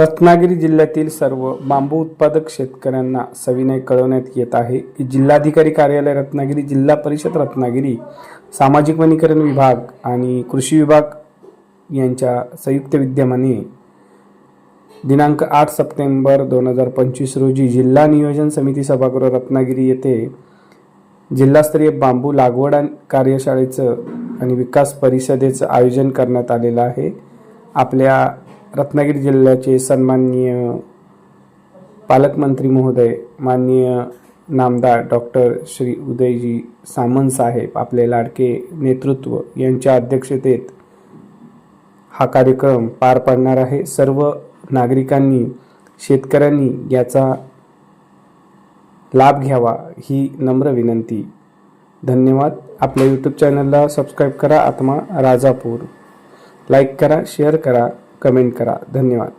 रत्नागिरी जिल्ह्यातील सर्व बांबू उत्पादक शेतकऱ्यांना सविनय कळवण्यात येत आहे की जिल्हाधिकारी कार्यालय रत्नागिरी जिल्हा परिषद रत्नागिरी सामाजिक वनीकरण विभाग आणि कृषी विभाग यांच्या संयुक्त विद्यमाने दिनांक आठ सप्टेंबर दोन हजार पंचवीस रोजी जिल्हा नियोजन समिती सभागृह रत्नागिरी येथे जिल्हास्तरीय बांबू लागवड आणि कार्यशाळेचं आणि विकास परिषदेचं आयोजन करण्यात आलेलं आहे. आपल्या रत्नागिरी जिल्ह्याचे सन्माननीय पालकमंत्री महोदय माननीय नामदार डॉक्टर श्री उदयजी सामंत साहेब आपले लाडके नेतृत्व यांच्या अध्यक्षतेत हा कार्यक्रम पार पडणार आहे. सर्व नागरिकांनी शेतकऱ्यांनी याचा लाभ घ्यावा ही नम्र विनंती. धन्यवाद. आपल्या यूट्यूब चॅनलला सबस्क्राईब करा. आत्मा राजापूर. लाईक करा शेअर करा. कमेंट करा. धन्यवाद.